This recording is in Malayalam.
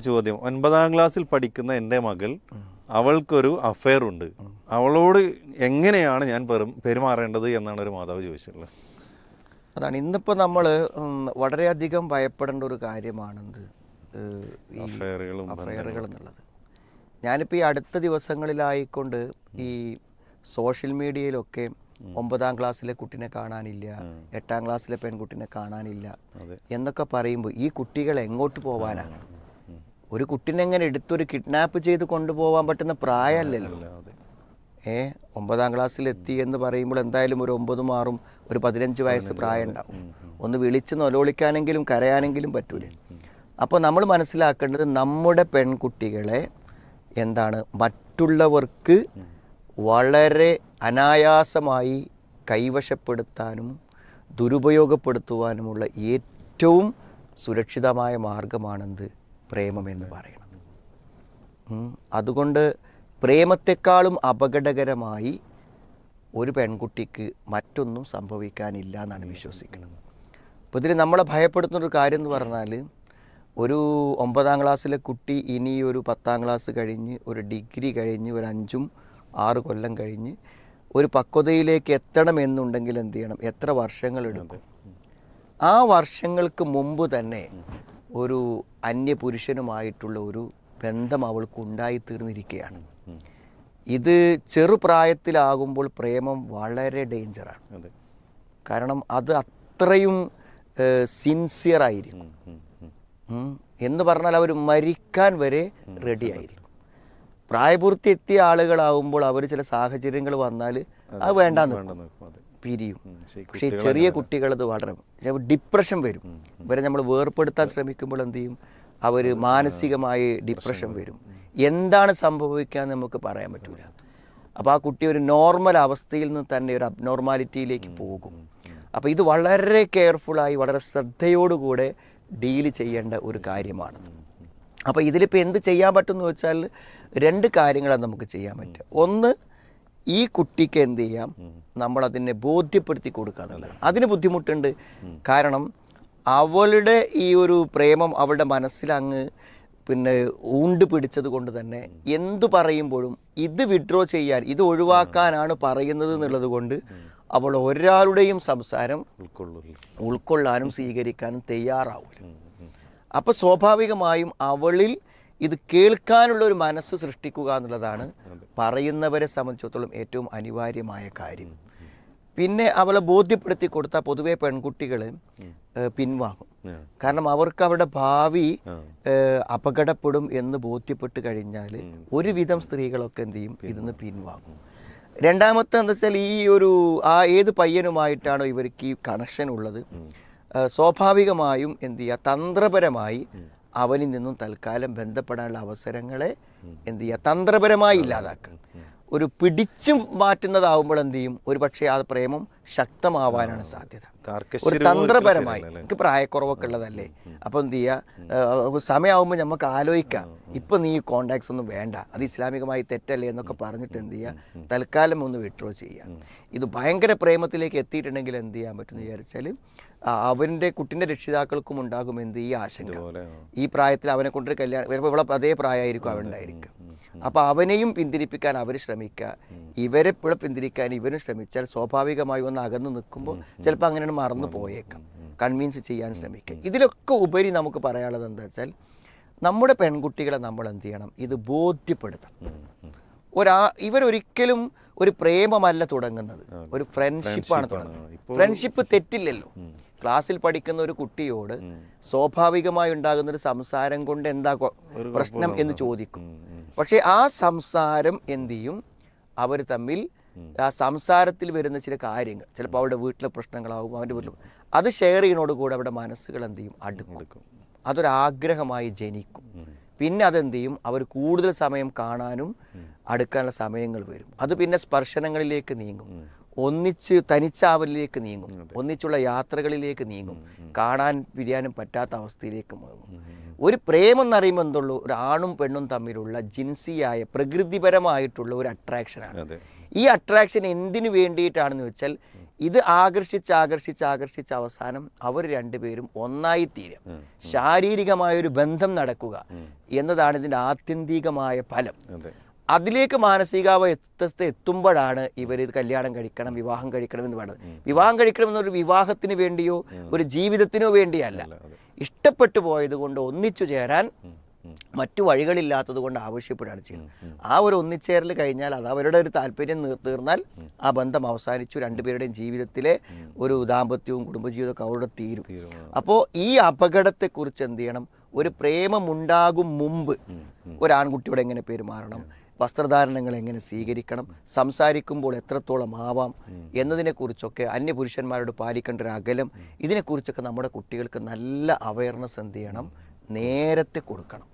ചോദ്യം. ഒൻപതാം ക്ലാസ്സിൽ പഠിക്കുന്ന എന്റെ മകൾ അവൾക്കൊരു അഫയർ ഉണ്ട്. അവളോട് എങ്ങനെയാണ് ഞാൻ പെരു- പെരുമാറേണ്ടത് എന്നാണ് ഒരു മാതാവ് ചോദിച്ചിട്ടുള്ളത്. അതാണ്. ഇന്നിപ്പോൾ നമ്മൾ വളരെയധികം ഭയപ്പെടേണ്ട ഒരു കാര്യമാണെന്ത്? ഈ അഫയറുകൾ എന്നുള്ളത്. ഞാനിപ്പോൾ ഈ അടുത്ത ദിവസങ്ങളിലായിക്കൊണ്ട് ഈ സോഷ്യൽ മീഡിയയിലൊക്കെ ഒമ്പതാം ക്ലാസ്സിലെ കുട്ടിനെ കാണാനില്ല എട്ടാം ക്ലാസ്സിലെ പെൺകുട്ടിനെ കാണാനില്ല എന്നൊക്കെ പറയുമ്പോൾ ഈ കുട്ടികൾ എങ്ങോട്ട് പോവാനാണ് ഒരു കുട്ടിനെ എങ്ങനെ എടുത്തൊരു കിഡ്നാപ്പ് ചെയ്ത് കൊണ്ടുപോകാൻ പറ്റുന്ന പ്രായമല്ലല്ലോ. ഏ ഒമ്പതാം ക്ലാസ്സിൽ എത്തി എന്ന് പറയുമ്പോൾ എന്തായാലും ഒരു ഒമ്പത് മാറും ഒരു പതിനഞ്ച് വയസ്സ് പ്രായം ഉണ്ടാവും. ഒന്ന് വിളിച്ച് നൊലോളിക്കാനെങ്കിലും കരയാനെങ്കിലും പറ്റൂലേ. അപ്പോൾ നമ്മൾ മനസ്സിലാക്കേണ്ടത് നമ്മുടെ പെൺകുട്ടികളെ എന്താണ് മറ്റുള്ളവർക്ക് വളരെ അനായാസമായി കൈവശപ്പെടുത്താനും ദുരുപയോഗപ്പെടുത്തുവാനുമുള്ള ഏറ്റവും സുരക്ഷിതമായ മാർഗമാണെന്ത്? പ്രേമമെന്ന് പറയുന്നത്. അതുകൊണ്ട് പ്രേമത്തെക്കാളും അപകടകരമായി ഒരു പെൺകുട്ടിക്ക് മറ്റൊന്നും സംഭവിക്കാനില്ല എന്നാണ് വിശ്വസിക്കുന്നത്. അപ്പോൾ ഇതിൽ നമ്മളെ ഭയപ്പെടുത്തുന്ന ഒരു കാര്യം എന്ന് പറഞ്ഞാൽ ഒരു ഒമ്പതാം ക്ലാസ്സിലെ കുട്ടി ഇനി ഒരു പത്താം ക്ലാസ് കഴിഞ്ഞ് ഒരു ഡിഗ്രി കഴിഞ്ഞ് ഒരു അഞ്ചും ആറ് കൊല്ലം കഴിഞ്ഞ് ഒരു പക്വതയിലേക്ക് എത്തണം എന്നുണ്ടെങ്കിൽ എന്ത് ചെയ്യണം? എത്ര വർഷങ്ങൾ എടുക്കും? ആ വർഷങ്ങൾക്ക് മുമ്പ് തന്നെ ഒരു അന്യപുരുഷനുമായിട്ടുള്ള ഒരു ബന്ധം അവൾക്ക് ഉണ്ടായിത്തീർന്നിരിക്കുകയാണ്. ഇത് ചെറുപ്രായത്തിലാകുമ്പോൾ പ്രേമം വളരെ ഡേഞ്ചറാണ് കാരണം അത് അത്രയും സിൻസിയർ ആയിരിക്കും. എന്ന് പറഞ്ഞാൽ അവർ മരിക്കാൻ വരെ റെഡി ആയിരിക്കും. പ്രായപൂർത്തി എത്തിയ ആളുകളാവുമ്പോൾ അവർ ചില സാഹചര്യങ്ങൾ വന്നാൽ അത്. വേണ്ടാന്ന് പിരിയും. പക്ഷേ ഈ ചെറിയ കുട്ടികൾ അത് വളരെ ഡിപ്രഷൻ വരും. ഇവരെ നമ്മൾ വേർപ്പെടുത്താൻ ശ്രമിക്കുമ്പോൾ എന്ത് ചെയ്യും? അവർ മാനസികമായി ഡിപ്രഷൻ വരും. എന്താണ് സംഭവിക്കാൻ നമുക്ക് പറയാൻ പറ്റൂല. അപ്പോൾ ആ കുട്ടി ഒരു നോർമൽ അവസ്ഥയിൽ നിന്ന് തന്നെ ഒരു അബ്നോർമാലിറ്റിയിലേക്ക് പോകും. അപ്പോൾ ഇത് വളരെ കെയർഫുള്ളായി വളരെ ശ്രദ്ധയോടുകൂടെ ഡീൽ ചെയ്യേണ്ട ഒരു കാര്യമാണ്. അപ്പോൾ ഇതിലിപ്പോൾ എന്ത് ചെയ്യാൻ പറ്റുമെന്ന് വെച്ചാൽ രണ്ട് കാര്യങ്ങളാണ് നമുക്ക് ചെയ്യാൻ പറ്റുക. ഒന്ന് ഈ കുട്ടിക്ക് എന്ത് ചെയ്യാം? നമ്മളതിനെ ബോധ്യപ്പെടുത്തി കൊടുക്കുക അതിന് ബുദ്ധിമുട്ടുണ്ട്. കാരണം അവളുടെ ഈ ഒരു പ്രേമം അവളുടെ മനസ്സിലങ്ങ് പിന്നെ ഊണ്ട് പിടിച്ചത് കൊണ്ട് തന്നെ എന്തു പറയുമ്പോഴും ഇത് വിഡ്രോ ചെയ്യാൻ ഇത് ഒഴിവാക്കാനാണ് പറയുന്നത് എന്നുള്ളത് കൊണ്ട് അവൾ ഒരാളുടെയും സംസാരം ഉൾക്കൊള്ളാനും സ്വീകരിക്കാനും തയ്യാറാവില്ല അപ്പോൾ സ്വാഭാവികമായും അവളിൽ ഇത് കേൾക്കാനുള്ള ഒരു മനസ്സ് സൃഷ്ടിക്കുക എന്നുള്ളതാണ് പറയുന്നവരെ സംബന്ധിച്ചിടത്തോളം ഏറ്റവും അനിവാര്യമായ കാര്യം. പിന്നെ അവളെ ബോധ്യപ്പെടുത്തി കൊടുത്ത പൊതുവെ പെൺകുട്ടികൾ പിൻവാങ്ങും. കാരണം അവർക്ക് അവരുടെ ഭാവി അപകടപ്പെടും എന്ന് ബോധ്യപ്പെട്ട് കഴിഞ്ഞാൽ ഒരുവിധം സ്ത്രീകളൊക്കെ എന്ത് ചെയ്യും? ഇതിന്ന് പിൻവാങ്ങും. രണ്ടാമത്തെ എന്താ വെച്ചാൽ ഈ ഒരു ആ ഏത് പയ്യനുമായിട്ടാണോ ഇവർക്ക് ഈ കണക്ഷൻ ഉള്ളത് സ്വാഭാവികമായും എന്ത് ചെയ്യുക? തന്ത്രപരമായി അവനിൽ നിന്നും തൽക്കാലം ബന്ധപ്പെടാനുള്ള അവസരങ്ങളെ എന്ത് ചെയ്യുക? തന്ത്രപരമായി ഇല്ലാതാക്കുക. ഒരു പിടിച്ചു മാറ്റുന്നതാവുമ്പോൾ എന്ത് ചെയ്യും? ഒരു പക്ഷേ ആ പ്രേമം ശക്തമാവാനാണ് സാധ്യത. ഒരു തന്ത്രപരമായി എനിക്ക് പ്രായക്കുറവൊക്കെ ഉള്ളതല്ലേ? അപ്പോൾ എന്ത് ചെയ്യുക സമയമാകുമ്പോൾ നമുക്ക് ആലോചിക്കാം. ഇപ്പം നീ കോണ്ടാക്ട്സ് ഒന്നും വേണ്ട. അത് ഇസ്ലാമികമായി തെറ്റല്ലേ എന്നൊക്കെ പറഞ്ഞിട്ട് എന്ത് ചെയ്യുക തൽക്കാലം ഒന്ന് വിഡ്രോ ചെയ്യാം. ഇത് ഭയങ്കര പ്രേമത്തിലേക്ക് എത്തിയിട്ടുണ്ടെങ്കിൽ എന്ത് ചെയ്യാൻ പറ്റുമെന്ന് വിചാരിച്ചാൽ അവന്റെ കുട്ടിന്റെ രക്ഷിതാക്കൾക്കും ഉണ്ടാകും എന്ത് ഈ ആശങ്ക. ഈ പ്രായത്തിൽ അവനെ കൊണ്ടൊരു കല്യാണം ചിലപ്പോൾ ഇവിടെ അതേ പ്രായമായിരിക്കും അവനുണ്ടായിരിക്കുക അപ്പോൾ അവനെയും പിന്തിരിപ്പിക്കാൻ അവർ ശ്രമിക്കുക ഇവരെ ഇവിടെ പിന്തിരിക്കാൻ ഇവരും ശ്രമിച്ചാൽ സ്വാഭാവികമായി ഒന്ന് അകന്നു നിൽക്കുമ്പോൾ ചിലപ്പോൾ അങ്ങനെയാണ് മറന്നു പോയേക്കാം. കൺവിൻസ് ചെയ്യാൻ ശ്രമിക്കുക ഇതിലൊക്കെ ഉപരി നമുക്ക് പറയാനുള്ളത് എന്താ വെച്ചാൽ നമ്മുടെ പെൺകുട്ടികളെ നമ്മൾ എന്ത് ചെയ്യണം? ഇത് ബോധ്യപ്പെടുത്തണം. ഒരാ ഇവരൊരിക്കലും ഒരു പ്രേമമല്ല തുടങ്ങുന്നത്. ഒരു ഫ്രണ്ട്ഷിപ്പാണ്. തുടങ്ങുന്നത്. ഫ്രണ്ട്ഷിപ്പ് തെറ്റില്ലല്ലോ. ക്ലാസ്സിൽ പഠിക്കുന്ന ഒരു കുട്ടിയോട് സ്വാഭാവികമായി ഉണ്ടാകുന്ന ഒരു സംസാരം കൊണ്ട് എന്താ പ്രശ്നം എന്ന് ചോദിക്കും. പക്ഷേ ആ സംസാരം എന്തു ചെയ്യും? അവർ തമ്മിൽ ആ സംസാരത്തിൽ വരുന്ന ചില കാര്യങ്ങൾ ചിലപ്പോൾ അവരുടെ വീട്ടിലെ പ്രശ്നങ്ങളാവും അവന്റെ വീട്ടിൽ അത് ഷെയർ ചെയ്യുന്നതോടുകൂടി അവരുടെ മനസ്സുകൾ എന്ത് ചെയ്യും? അടുക്കും. അതൊരാഗ്രഹമായി ജനിക്കും. പിന്നെ അതെന്ത് ചെയ്യും? അവർ കൂടുതൽ സമയം കാണാനും അടുക്കാനുള്ള സമയങ്ങൾ വരും. അത് പിന്നെ സ്പർശനങ്ങളിലേക്ക് നീങ്ങും. ഒന്നിച്ച് തനിച്ചാവലിലേക്ക് നീങ്ങും. ഒന്നിച്ചുള്ള യാത്രകളിലേക്ക് നീങ്ങും. കാണാൻ പിരിയാനും പറ്റാത്ത അവസ്ഥയിലേക്ക് നീങ്ങും ഒരു പ്രേമം എന്നറിയുമ്പോൾ എന്തുള്ളൂ? ഒരു ആണും പെണ്ണും തമ്മിലുള്ള ജിൻസിയായ പ്രകൃതിപരമായിട്ടുള്ള ഒരു അട്രാക്ഷനാണ് ഈ അട്രാക്ഷൻ എന്തിനു വേണ്ടിയിട്ടാണെന്ന് വെച്ചാൽ ഇത് ആകർഷിച്ച് ആകർഷിച്ച് ആകർഷിച്ച് അവസാനം അവർ രണ്ടുപേരും ഒന്നായി തീരും. ശാരീരികമായൊരു ബന്ധം നടക്കുക എന്നതാണ് ഇതിന്റെ ആത്യന്തികമായ ഫലം. അതിലേക്ക് മാനസികാവസ്ഥ എത്തുമ്പോഴാണ് ഇവർ ഇത് കല്യാണം കഴിക്കണം വിവാഹം കഴിക്കണം എന്ന് പറയുന്നത് വിവാഹം കഴിക്കണം എന്നൊരു വിവാഹത്തിന് വേണ്ടിയോ ഒരു ജീവിതത്തിനോ വേണ്ടിയല്ല. ഇഷ്ടപ്പെട്ടു പോയത് കൊണ്ട് ഒന്നിച്ചു ചേരാൻ മറ്റു വഴികളില്ലാത്തത് കൊണ്ട് ആവശ്യപ്പെടുകയാണ് ചെയ്യുന്നത് ആ ഒരു ഒന്നിച്ചേരൽ കഴിഞ്ഞാൽ അത് അവരുടെ ഒരു താല്പര്യം തീർന്നാൽ ആ ബന്ധം അവസാനിച്ചു. രണ്ടുപേരുടെയും ജീവിതത്തിലെ ഒരു ദാമ്പത്യവും കുടുംബജീവിതമൊക്കെ അവരുടെ തീരും. അപ്പോൾ ഈ അപകടത്തെക്കുറിച്ച് എന്ത് ചെയ്യണം? ഒരു പ്രേമമുണ്ടാകും മുമ്പ് ഒരു ആൺകുട്ടിയോട് എങ്ങനെ പെരുമാറണം? വസ്ത്രധാരണങ്ങൾ എങ്ങനെ സ്വീകരിക്കണം സംസാരിക്കുമ്പോൾ എത്രത്തോളം ആവാം എന്നതിനെക്കുറിച്ചൊക്കെ അന്യപുരുഷന്മാരോട് പാലിക്കേണ്ട ഒരു അകലം ഇതിനെക്കുറിച്ചൊക്കെ നമ്മുടെ കുട്ടികൾക്ക് നല്ല അവയർനെസ് എന്ത് ചെയ്യണം? നേരത്തെ കൊടുക്കണം.